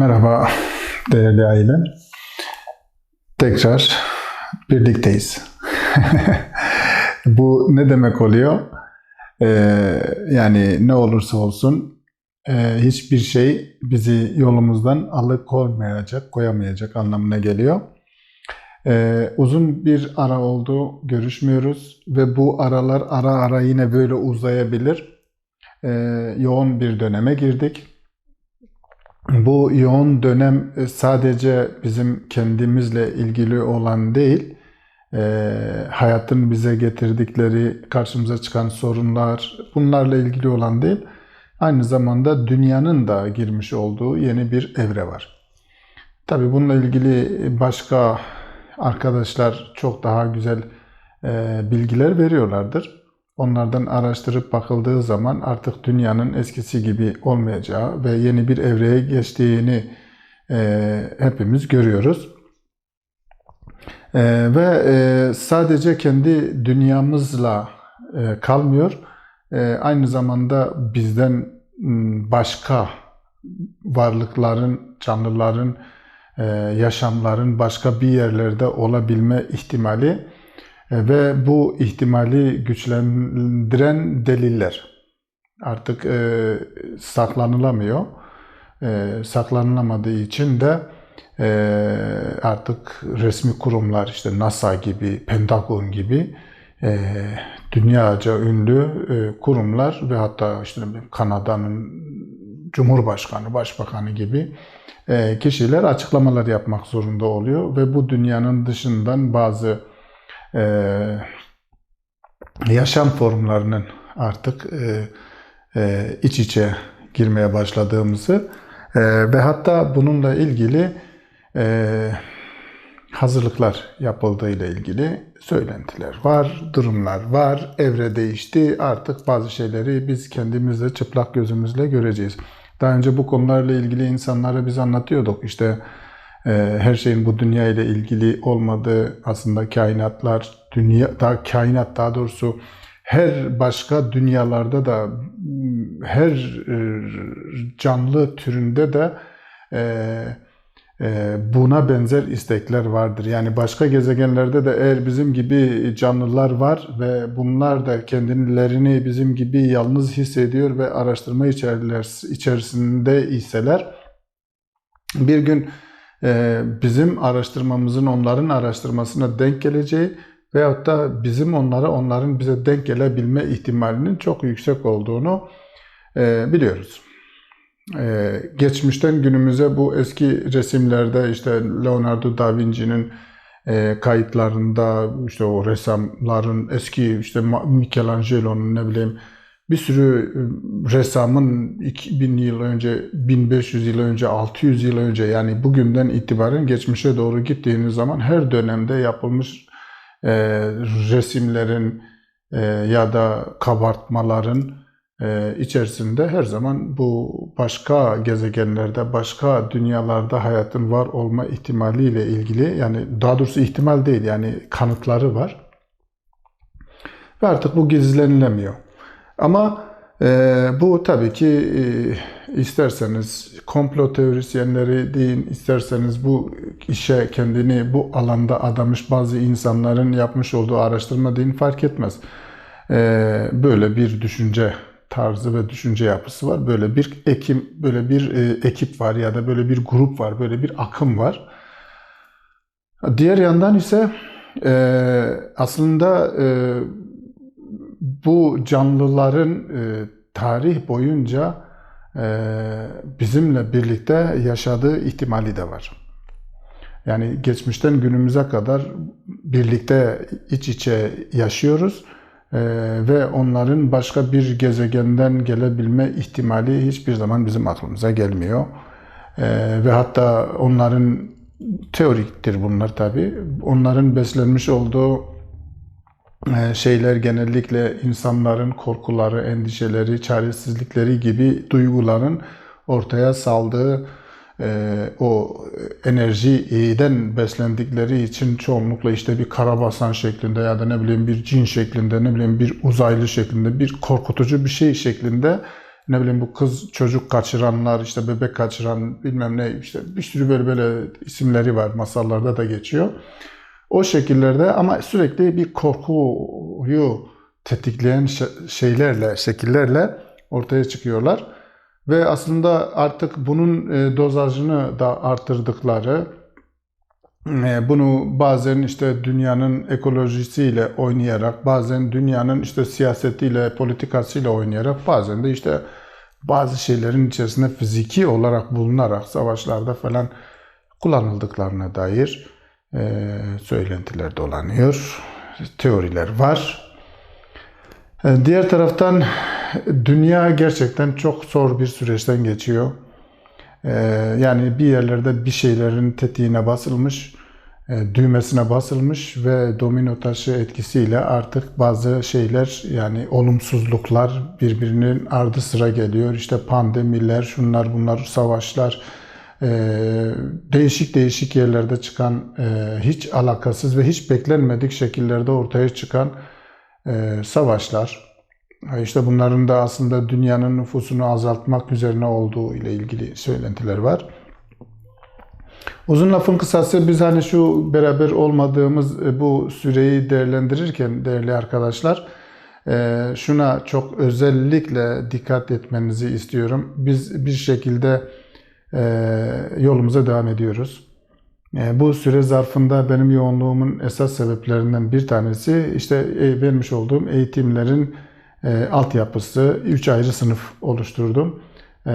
Merhaba değerli aile. Tekrar birlikteyiz. Bu ne demek oluyor? Ee, yani ne olursa olsun e, hiçbir şey bizi yolumuzdan alıkoymayacak, koyamayacak anlamına geliyor. Ee, uzun bir ara oldu, görüşmüyoruz ve bu aralar ara ara yine böyle uzayabilir. Ee, yoğun bir döneme girdik. Bu yoğun dönem e, sadece bizim kendimizle ilgili olan değil, e, hayatın bize getirdikleri, karşımıza çıkan sorunlar, bunlarla ilgili olan değil, aynı zamanda dünyanın da girmiş olduğu yeni bir evre var. Tabii bununla ilgili başka arkadaşlar çok daha güzel e, bilgiler veriyorlardır. Onlardan araştırıp bakıldığı zaman artık dünyanın eskisi gibi olmayacağı ve yeni bir evreye geçtiğini e, hepimiz görüyoruz. E, ve e, sadece kendi dünyamızla kalmıyor, aynı zamanda bizden başka varlıkların, canlıların, yaşamların başka bir yerlerde olabilme ihtimali ve bu ihtimali güçlendiren deliller artık e, saklanılamıyor. E, saklanılamadığı için de e, artık resmi kurumlar işte NASA gibi, Pentagon gibi e, dünyaca ünlü e, kurumlar ve hatta işte Kanada'nın Cumhurbaşkanı, Başbakanı gibi e, kişiler açıklamalar yapmak zorunda oluyor ve bu dünyanın dışından bazı e, yaşam formlarının artık e, e, iç içe girmeye başladığımızı e, ve hatta bununla ilgili hazırlıklar yapıldığı ile ilgili söylentiler var, durumlar var, evre değişti. Artık bazı şeyleri biz kendimizle çıplak gözümüzle göreceğiz. Daha önce bu konularla ilgili insanlara biz anlatıyorduk. İşte her şeyin bu dünya ile ilgili olmadığı aslında kainatlar, dünya, daha kainat daha doğrusu her başka dünyalarda da her e, canlı türünde de e, e, buna benzer istekler vardır. Yani başka gezegenlerde de eğer bizim gibi canlılar var ve bunlar da kendilerini bizim gibi yalnız hissediyor ve araştırma içerisinde iseler bir gün bizim araştırmamızın onların araştırmasına denk geleceği veyahut da bizim onlara onların bize denk gelebilme ihtimalinin çok yüksek olduğunu e, biliyoruz. E, geçmişten günümüze bu eski resimlerde işte Leonardo da Vinci'nin e, kayıtlarında işte o ressamların eski işte Michelangelo'nun ne bileyim bir sürü ressamın 2000 yıl önce, 1500 yıl önce, 600 yıl önce yani bugünden itibaren geçmişe doğru gittiğiniz zaman her dönemde yapılmış e, resimlerin e, ya da kabartmaların e, içerisinde her zaman bu başka gezegenlerde, başka dünyalarda hayatın var olma ihtimaliyle ilgili yani daha doğrusu ihtimal değil yani kanıtları var. Ve artık bu gizlenilemiyor. Ama e, bu tabii ki e, isterseniz komplo teorisyenleri deyin, isterseniz bu işe kendini bu alanda adamış bazı insanların yapmış olduğu araştırma deyin fark etmez. E, böyle bir düşünce tarzı ve düşünce yapısı var. Böyle bir ekim, böyle bir e, ekip var ya da böyle bir grup var, böyle bir akım var. Diğer yandan ise e, aslında e, bu canlıların e, tarih boyunca e, bizimle birlikte yaşadığı ihtimali de var. Yani geçmişten günümüze kadar birlikte iç içe yaşıyoruz e, ve onların başka bir gezegenden gelebilme ihtimali hiçbir zaman bizim aklımıza gelmiyor. E, ve hatta onların teoriktir bunlar tabi. Onların beslenmiş olduğu şeyler genellikle insanların korkuları, endişeleri, çaresizlikleri gibi duyguların ortaya saldığı e, o enerjiden beslendikleri için çoğunlukla işte bir karabasan şeklinde ya da ne bileyim bir cin şeklinde, ne bileyim bir uzaylı şeklinde, bir korkutucu bir şey şeklinde ne bileyim bu kız çocuk kaçıranlar, işte bebek kaçıran bilmem ne işte bir sürü böyle böyle isimleri var masallarda da geçiyor. O şekillerde ama sürekli bir korkuyu tetikleyen şe- şeylerle, şekillerle ortaya çıkıyorlar. Ve aslında artık bunun e, dozajını da arttırdıkları, e, bunu bazen işte dünyanın ekolojisiyle oynayarak, bazen dünyanın işte siyasetiyle, politikasıyla oynayarak, bazen de işte bazı şeylerin içerisinde fiziki olarak bulunarak savaşlarda falan kullanıldıklarına dair e, söylentiler dolanıyor, teoriler var. E, Diğer taraftan dünya gerçekten çok zor bir süreçten geçiyor. E, Yani bir yerlerde bir şeylerin tetiğine basılmış, e, düğmesine basılmış ve domino taşı etkisiyle artık bazı şeyler yani olumsuzluklar birbirinin ardı sıra geliyor. İşte pandemiler, şunlar bunlar, savaşlar, e, değişik değişik yerlerde çıkan e, hiç alakasız ve hiç beklenmedik şekillerde ortaya çıkan e, savaşlar. İşte bunların da aslında dünyanın nüfusunu azaltmak üzerine olduğu ile ilgili söylentiler var. Uzun lafın kısası biz hani şu beraber olmadığımız e, bu süreyi değerlendirirken değerli arkadaşlar şuna çok özellikle dikkat etmenizi istiyorum. Biz bir şekilde yolumuza devam ediyoruz. E, Bu süre zarfında benim yoğunluğumun esas sebeplerinden bir tanesi işte e, vermiş olduğum eğitimlerin e, altyapısı. Üç ayrı sınıf oluşturdum. E,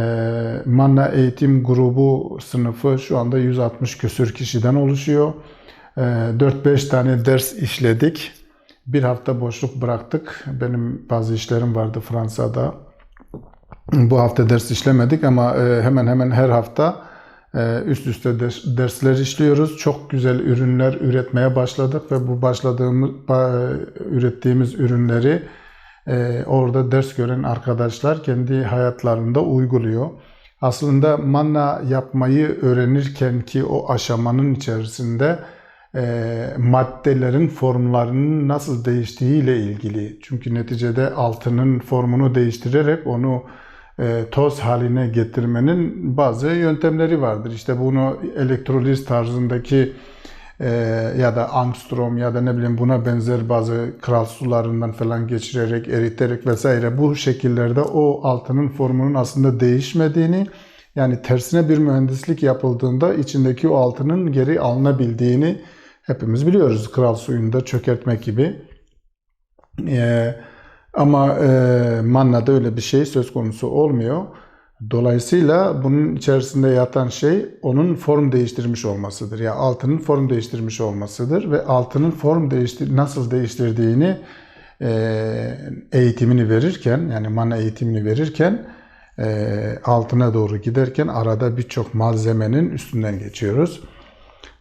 Manna Eğitim Grubu sınıfı şu anda 160 küsür kişiden oluşuyor. E, 4-5 tane ders işledik. Bir hafta boşluk bıraktık. Benim bazı işlerim vardı Fransa'da. Bu hafta ders işlemedik ama e, hemen hemen her hafta e, üst üste ders- dersler işliyoruz. Çok güzel ürünler üretmeye başladık ve bu başladığımız ba- ürettiğimiz ürünleri e, orada ders gören arkadaşlar kendi hayatlarında uyguluyor. Aslında manna yapmayı öğrenirken ki o aşamanın içerisinde e, maddelerin formlarının nasıl değiştiği ile ilgili. Çünkü neticede altının formunu değiştirerek onu e, toz haline getirmenin bazı yöntemleri vardır. İşte bunu elektroliz tarzındaki e, ya da angstrom ya da ne bileyim buna benzer bazı kral sularından falan geçirerek, eriterek vesaire bu şekillerde o altının formunun aslında değişmediğini yani tersine bir mühendislik yapıldığında içindeki o altının geri alınabildiğini hepimiz biliyoruz. Kral suyunda çökertmek gibi. Ee, ama e, mannada öyle bir şey söz konusu olmuyor. Dolayısıyla bunun içerisinde yatan şey onun form değiştirmiş olmasıdır. Ya yani altının form değiştirmiş olmasıdır ve altının form değiştir nasıl değiştirdiğini e, eğitimini verirken yani mana eğitimini verirken e, altına doğru giderken arada birçok malzemenin üstünden geçiyoruz.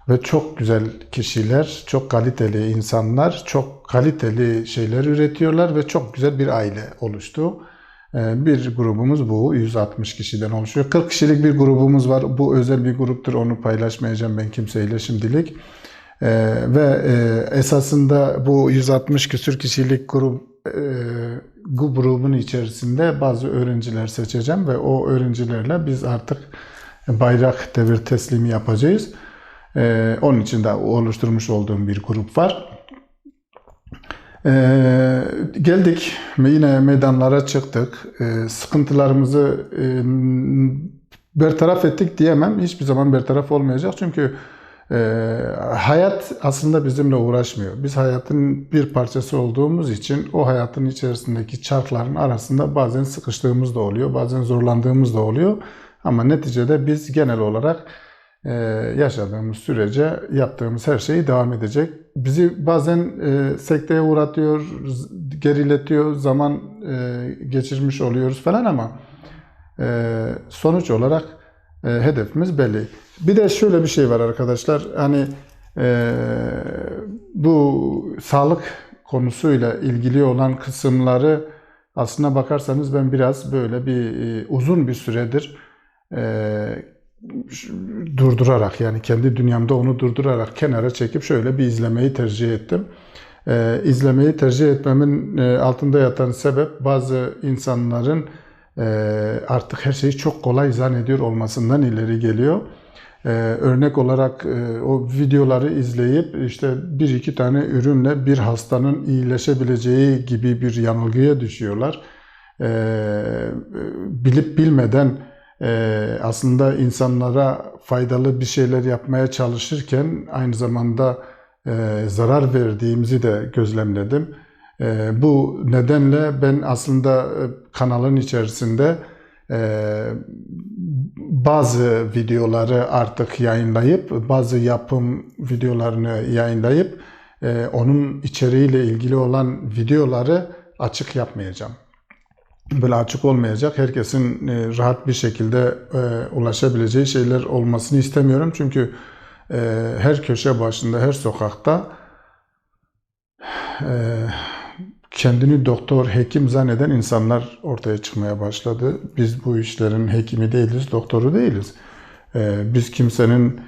Ve çok güzel kişiler, çok kaliteli insanlar, çok kaliteli şeyler üretiyorlar ve çok güzel bir aile oluştu. Ee, Bir grubumuz bu. 160 kişiden oluşuyor. 40 kişilik bir grubumuz var. Bu özel bir gruptur. Onu paylaşmayacağım ben kimseyle şimdilik. Ee, Ve e, esasında bu 160 küsür kişilik grup e, bu grubun içerisinde bazı öğrenciler seçeceğim ve o öğrencilerle biz artık bayrak devir teslimi yapacağız. Ee, onun için de oluşturmuş olduğum bir grup var. Ee, geldik yine meydanlara çıktık. Ee, sıkıntılarımızı e, bertaraf ettik diyemem. Hiçbir zaman bertaraf olmayacak. Çünkü e, hayat aslında bizimle uğraşmıyor. Biz hayatın bir parçası olduğumuz için o hayatın içerisindeki çarkların arasında bazen sıkıştığımız da oluyor. Bazen zorlandığımız da oluyor. Ama neticede biz genel olarak e, yaşadığımız sürece yaptığımız her şey devam edecek. Bizi bazen e, sekteye uğratıyor, geriletiyor, zaman e, geçirmiş oluyoruz falan ama e, sonuç olarak hedefimiz belli. Bir de şöyle bir şey var arkadaşlar. Hani bu sağlık konusuyla ilgili olan kısımları aslına bakarsanız ben biraz böyle bir uzun bir süredir durdurarak yani kendi dünyamda onu durdurarak kenara çekip şöyle bir izlemeyi tercih ettim. Ee, izlemeyi tercih etmemin e, altında yatan sebep bazı insanların e, artık her şeyi çok kolay zannediyor olmasından ileri geliyor. Ee, örnek olarak e, o videoları izleyip işte bir iki tane ürünle bir hastanın iyileşebileceği gibi bir yanılgıya düşüyorlar. Ee, bilip bilmeden e, aslında insanlara faydalı bir şeyler yapmaya çalışırken aynı zamanda e, zarar verdiğimizi de gözlemledim. E, bu nedenle ben aslında e, kanalın içerisinde e, bazı videoları artık yayınlayıp, bazı yapım videolarını yayınlayıp onun içeriğiyle ilgili olan videoları açık yapmayacağım. Böyle açık olmayacak. Herkesin e, rahat bir şekilde e, ulaşabileceği şeyler olmasını istemiyorum. Çünkü e, her köşe başında, her sokakta kendini doktor, hekim zanneden insanlar ortaya çıkmaya başladı. Biz bu işlerin hekimi değiliz, doktoru değiliz. Biz kimsenin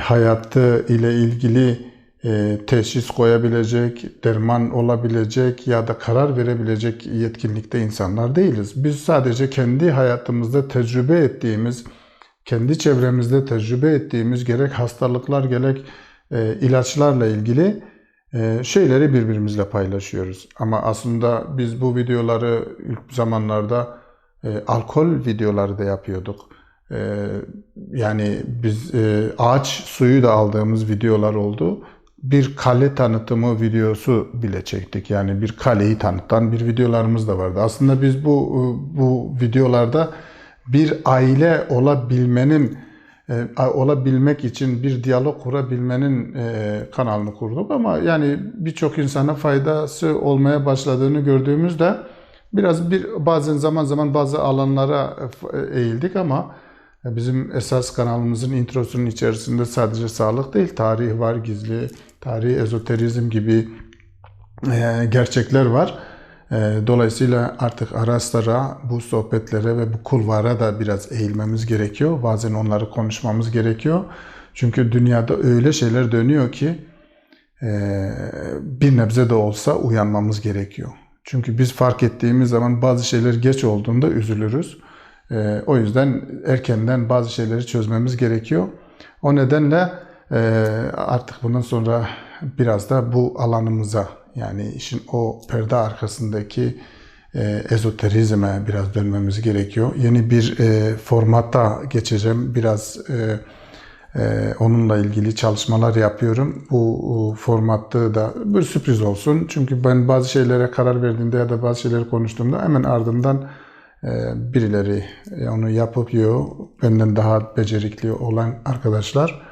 hayatı ile ilgili e, teşhis koyabilecek, derman olabilecek ya da karar verebilecek yetkinlikte insanlar değiliz. Biz sadece kendi hayatımızda tecrübe ettiğimiz, kendi çevremizde tecrübe ettiğimiz gerek hastalıklar gerek e, ilaçlarla ilgili e, şeyleri birbirimizle paylaşıyoruz. Ama aslında biz bu videoları ilk zamanlarda alkol videoları da yapıyorduk. Yani biz ağaç suyu da aldığımız videolar oldu. Bir kale tanıtımı videosu bile çektik. Yani bir kaleyi tanıtan bir videolarımız da vardı. Aslında biz bu bu videolarda bir aile olabilmenin e, olabilmek için bir diyalog kurabilmenin e, kanalını kurduk ama yani birçok insana faydası olmaya başladığını gördüğümüzde biraz bir bazen zaman zaman bazı alanlara e, eğildik ama bizim esas kanalımızın introsunun içerisinde sadece sağlık değil tarih var gizli tarih ezoterizm gibi gerçekler var. Dolayısıyla artık ara sıra bu sohbetlere ve bu kulvara da biraz eğilmemiz gerekiyor. Bazen onları konuşmamız gerekiyor. Çünkü dünyada öyle şeyler dönüyor ki bir nebze de olsa uyanmamız gerekiyor. Çünkü biz fark ettiğimiz zaman bazı şeyler geç olduğunda üzülürüz. O yüzden erkenden bazı şeyleri çözmemiz gerekiyor. O nedenle artık bundan sonra biraz da bu alanımıza yani işin o perde arkasındaki e, ezoterizme biraz dönmemiz gerekiyor. Yeni bir e, formatta geçeceğim. Biraz e, e, onunla ilgili çalışmalar yapıyorum. Bu e, formatta da bir sürpriz olsun. Çünkü ben bazı şeylere karar verdiğimde ya da bazı şeyleri konuştuğumda hemen ardından e, birileri onu yapıp yiyor. Benden daha becerikli olan arkadaşlar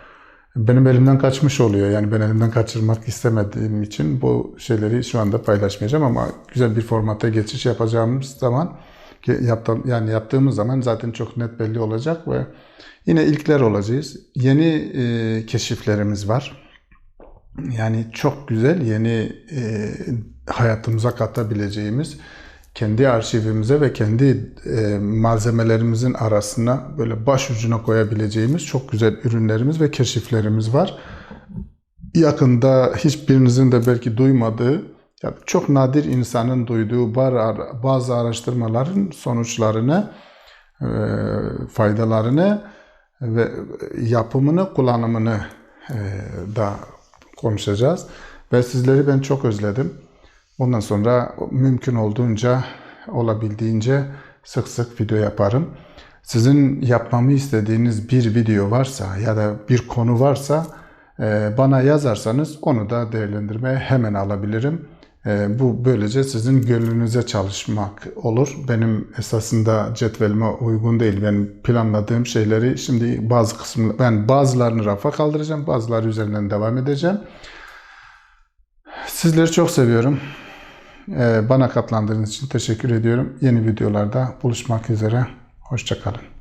benim elimden kaçmış oluyor. Yani ben elimden kaçırmak istemediğim için bu şeyleri şu anda paylaşmayacağım ama güzel bir formata geçiş yapacağımız zaman yaptım, yani yaptığımız zaman zaten çok net belli olacak ve yine ilkler olacağız. Yeni e, keşiflerimiz var. Yani çok güzel yeni e, hayatımıza katabileceğimiz kendi arşivimize ve kendi e, malzemelerimizin arasına böyle baş ucuna koyabileceğimiz çok güzel ürünlerimiz ve keşiflerimiz var. Yakında hiçbirinizin de belki duymadığı, ya çok nadir insanın duyduğu bazı araştırmaların sonuçlarını, e, faydalarını ve yapımını, kullanımını e, da konuşacağız. Ve sizleri ben çok özledim. Ondan sonra mümkün olduğunca olabildiğince sık sık video yaparım. Sizin yapmamı istediğiniz bir video varsa ya da bir konu varsa e, bana yazarsanız onu da değerlendirmeye hemen alabilirim. E, bu böylece sizin gönlünüze çalışmak olur. Benim esasında cetvelime uygun değil. Ben planladığım şeyleri şimdi bazı kısmı ben bazılarını rafa kaldıracağım, bazıları üzerinden devam edeceğim. Sizleri çok seviyorum. Ee, bana katlandığınız için teşekkür ediyorum. Yeni videolarda buluşmak üzere. Hoşçakalın.